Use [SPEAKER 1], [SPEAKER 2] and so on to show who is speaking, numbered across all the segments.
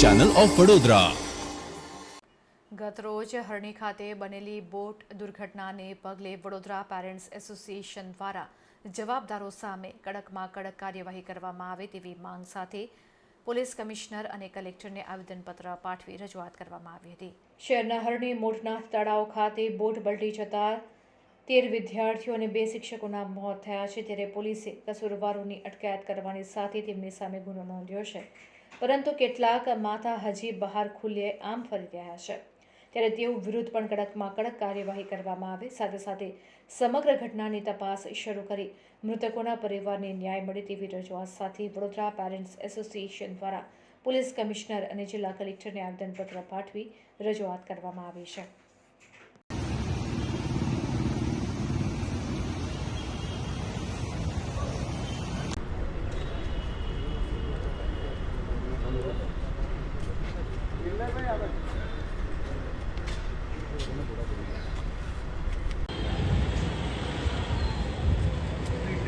[SPEAKER 1] Channel of Vadodara
[SPEAKER 2] ગતરોજ હરણી ખાતે બનેલી બોટ દુર્ઘટનાને પગલે વડોદરા પેરેન્ટ્સ એસોસિએશન દ્વારા જવાબદારો સામે કડકમાં કડક કાર્યવાહી કરવામાં આવે તેવી માંગ સાથે પોલીસ કમિશનર અને કલેક્ટરને આવેદનપત્ર પાઠવી રજૂઆત કરવામાં આવી હતી. શહેરના હરણી મોટનાથ તળાવ ખાતે બોટ પલટી જતા તેર વિદ્યાર્થીઓ અને બે શિક્ષકોના મોત થયા છે. ત્યારે પોલીસે કસૂરવારોની અટકાયત કરવાની સાથે તેમની સામે ગુનો નોંધ્યો છે. પરંતુ કેટલાક માતા હજી બહાર ખુલ્લે આમ ફરી રહ્યા છે. ત્યારે તેઓ વિરુદ્ધ પણ કડકમાં કડક કાર્યવાહી કરવામાં આવે. સાથે સાથે સમગ્ર ઘટનાની તપાસ શરૂ કરી મૃતકોના પરિવારને ન્યાય મળે તેવી રજૂઆત સાથે વડોદરા પેરેન્ટ્સ એસોસિએશન દ્વારા પોલીસ કમિશનર અને જિલ્લા કલેક્ટરને આવેદનપત્ર પાઠવી રજૂઆત કરવામાં આવી છે.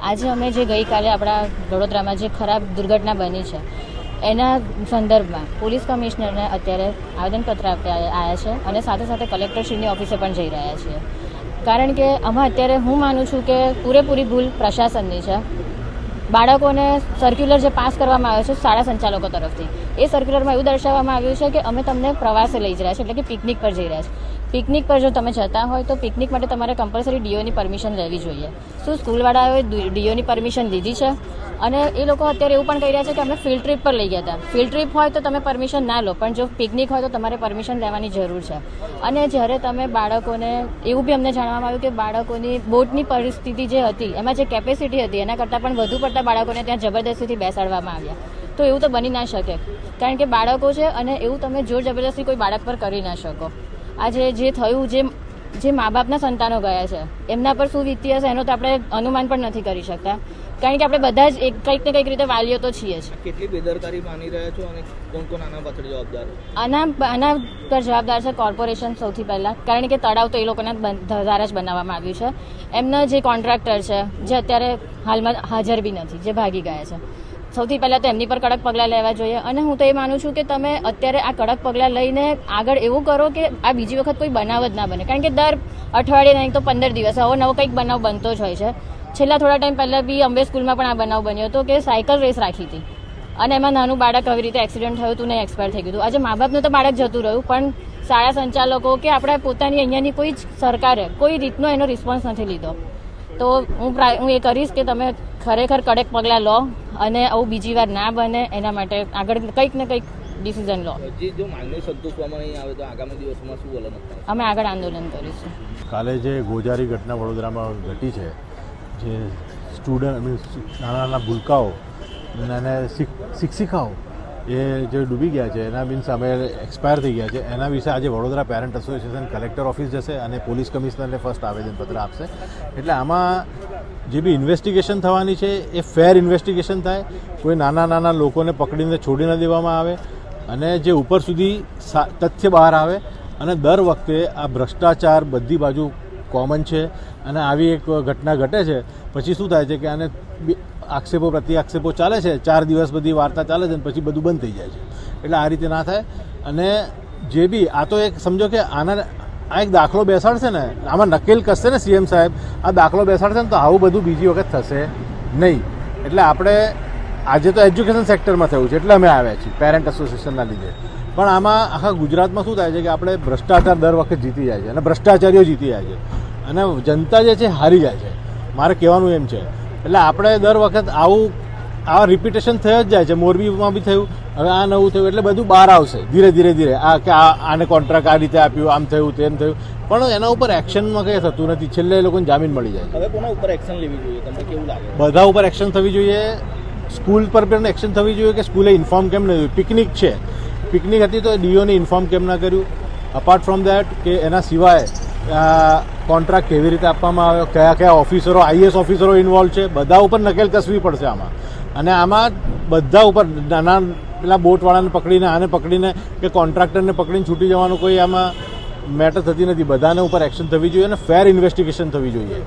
[SPEAKER 3] આજે અમે જે ગઈકાલે આપણા વડોદરામાં જે ખરાબ દુર્ઘટના બની છે એના સંદર્ભમાં પોલીસ કમિશનરને અત્યારે આવેદનપત્ર આપ્યા આવ્યા છે અને સાથે સાથે કલેક્ટરશ્રીની ઓફિસે પણ જઈ રહ્યા છીએ કારણ કે આમાં અત્યારે હું માનું છું કે પૂરેપૂરી ભૂલ પ્રશાસનની છે. બાળકોને સર્ક્યુલર જે પાસ કરવામાં આવ્યો છે શાળા સંચાલકો તરફથી, એ સર્ક્યુલરમાં એવું દર્શાવવામાં આવ્યું છે કે અમે તમને પ્રવાસે લઈ જ રહ્યા છીએ, એટલે કે પિકનિક પર જઈ રહ્યા છીએ. પિકનિક પર જો તમે જતા હોય તો પિકનિક માટે તમારે કમ્પલસરી ડીઓની પરમિશન લેવી જોઈએ. શું સ્કૂલવાળાઓએ ડીઓની પરમિશન લીધી છે? અને એ લોકો અત્યારે એવું પણ કહી રહ્યા છે કે અમે ફિલ્ડ ટ્રીપ પર લઈ ગયા હતા. ફિલ્ડ ટ્રીપ હોય તો તમે પરમિશન ના લો, પણ જો પિકનિક હોય તો તમારે પરમિશન લેવાની જરૂર છે. અને જ્યારે તમે બાળકોને, એવું બી અમને જાણવામાં આવ્યું કે બાળકોની, બોટની પરિસ્થિતિ જે હતી, એમાં જે કેપેસિટી હતી, એના કરતાં પણ વધુ પડતા બાળકોને ત્યાં જબરદસ્તીથી બેસાડવામાં આવ્યા. તો એવું તો બની ના શકે. કારણ કે બાળકો છે અને એવું તમે જોર જબરદસ્તી કોઈ બાળક પર કરી ના શકો. આજે જે થયું જે જે મા બાપના સંતાનો ગયા છે એમના પર શું વીતી હશે એનો તો આપણે અનુમાન પણ નથી કરી શકતા. કારણ કે આપણે બધા જ એક કંઈક ને કંઈક રીતે વાલીઓ તો છીએ જ.
[SPEAKER 4] કેટલી બેદરકારી માની રહ્યા છો અને કોણ કોણ આના પાછળ જવાબદાર
[SPEAKER 3] આના આના પર જવાબદાર છે કોર્પોરેશન સૌથી પહેલાં. કારણ કે તળાવ તો એ લોકોના દ્વારા જ બનાવવામાં આવ્યું છે. એમના જે કોન્ટ્રાક્ટર છે જે અત્યારે હાલમાં હાજર બી નથી જે ભાગી ગયા છે. સૌથી પહેલાં તો એમની પર કડક પગલાં લેવા જોઈએ. અને હું તો એ માનું છું કે તમે અત્યારે આ કડક પગલાં લઈને આગળ એવું કરો કે આ બીજી વખત કોઈ બનાવ જ ના બને. કારણ કે દર અઠવાડિયે નહીં તો પંદર દિવસ આવો નવો કંઈક બનાવ બનતો જ હોય છે. છેલ્લા થોડા ટાઈમ પહેલાં બી અંબે સ્કૂલમાં પણ આ બનાવ બન્યો હતો કે સાયકલ રેસ રાખી હતી. અને એમાં નાનું બાળક આવી રીતે એક્સિડન્ટ થયું હતું ને એક્સપાયર થઈ ગયું આજે મા બાપનું તો બાળક જતું રહ્યું, પણ શાળા સંચાલકો કે આપણે પોતાની અહીંયાની કોઈ જ સરકારે કોઈ રીતનો એનો રિસ્પોન્સ નથી લીધો. તો હું હું એ કરીશ કે તમે ખરેખર કડક પગલાં લો અને આવું બીજી વાર ના બને એના માટે આગળ કંઈક ને કંઈક ડિસિઝન લો.
[SPEAKER 4] જે જો માંગણી સંતોષવામાં નહીં આવે તો આગામી દિવસમાં શું વલણ
[SPEAKER 3] અમે આગળ આંદોલન કરીશું.
[SPEAKER 5] કાલે જે ગોજારી ઘટના વડોદરામાં ઘટી છે જે સ્ટુડન્ટ નાના નાના ભૂલકાઓ અને શિક- શિક્ષિકાઓ એ જે ડૂબી ગયા છે, એના મીન્સ અમે એક્સપાયર થઈ ગયા છે. એના વિશે આજે Vadodara parent association collector office જશે અને પોલીસ કમિશનરને ફર્સ્ટ આવેદનપત્ર આપશે. એટલે આમાં જે બી ઇન્વેસ્ટિગેશન થવાની છે, એ ફેર ઇન્વેસ્ટિગેશન થાય. કોઈ નાના નાના લોકોને પકડીને છોડી ન દેવામાં આવે અને જે ઉપર સુધી તથ્ય બહાર આવે અને દર વખતે આ ભ્રષ્ટાચાર બધી બાજુ કોમન છે. અને આવી એક ઘટના ઘટે છે, પછી શું થાય છે કે આને આક્ષેપો પ્રતિ આક્ષેપો ચાલે છે, ચાર દિવસ બધી વાર્તા ચાલે છે અને પછી બધું બંધ થઈ જાય છે. એટલે આ રીતે ના થાય. અને જે બી, આ તો એક સમજો કે આના, આ એક દાખલો બેસાડશે ને, આમાં નકેલ કસશે ને સીએમ સાહેબ, આ દાખલો બેસાડશે ને તો આવું બધું બીજી વખત થશે નહીં. એટલે આપણે, આજે તો એજ્યુકેશન સેક્ટરમાં થયું છે, એટલે અમે આવ્યા છીએ, પેરેન્ટ એસોસિએશનના લીધે. પણ આમાં આખા ગુજરાતમાં શું થાય છે કે આપણે ભ્રષ્ટાચાર દર વખત જીતી જાય છે, અને ભ્રષ્ટાચારીઓ જીતી જાય છે. અને જનતા જે છે હારી જાય છે. મારે કહેવાનું એમ છે એટલે આપણે દર વખત આવું આ રિપીટેશન થયો જ જાય છે. મોરબીમાં બી થયું હવે આ નવું થયું એટલે બધું બહાર આવશે. ધીરે ધીરે ધીરે. આ કે આ આને કોન્ટ્રાક્ટ આ રીતે આપ્યું આમ થયું તેમ થયું. પણ એના ઉપર એક્શનમાં કંઈ થતું નથી. છેલ્લે એ લોકોને જામીન મળી જાય
[SPEAKER 4] હવે કોના ઉપર એક્શન લેવી જોઈએ? તમને કેવું લાગે?
[SPEAKER 5] બધા ઉપર એક્શન થવી જોઈએ. સ્કૂલ પર પણ એક્શન થવી જોઈએ કે સ્કૂલે ઇન્ફોર્મ કેમ નહીં? પિકનિક છે. પિકનિક હતી તો ડીઓને ઇન્ફોર્મ કેમ ના કર્યું? અપાર્ટ ફ્રોમ દેટ કે એના સિવાય કોન્ટ્રાક્ટ કેવી રીતે આપવામાં આવ્યો કયા કયા ઓફિસરો આઈએસ ઓફિસરો ઇન્વોલ્વ છે, બધા ઉપર નકેલ કસવી પડશે આમાં. અને આમાં બધા ઉપર નાના પેલા બોટવાળાને પકડીને, આને પકડીને કે કોન્ટ્રાક્ટરને પકડીને છૂટી જવાનું કોઈ આમાં મેટર થતી નથી. બધાને ઉપર એક્શન થવી જોઈએ અને ફેર ઇન્વેસ્ટિગેશન થવી જોઈએ.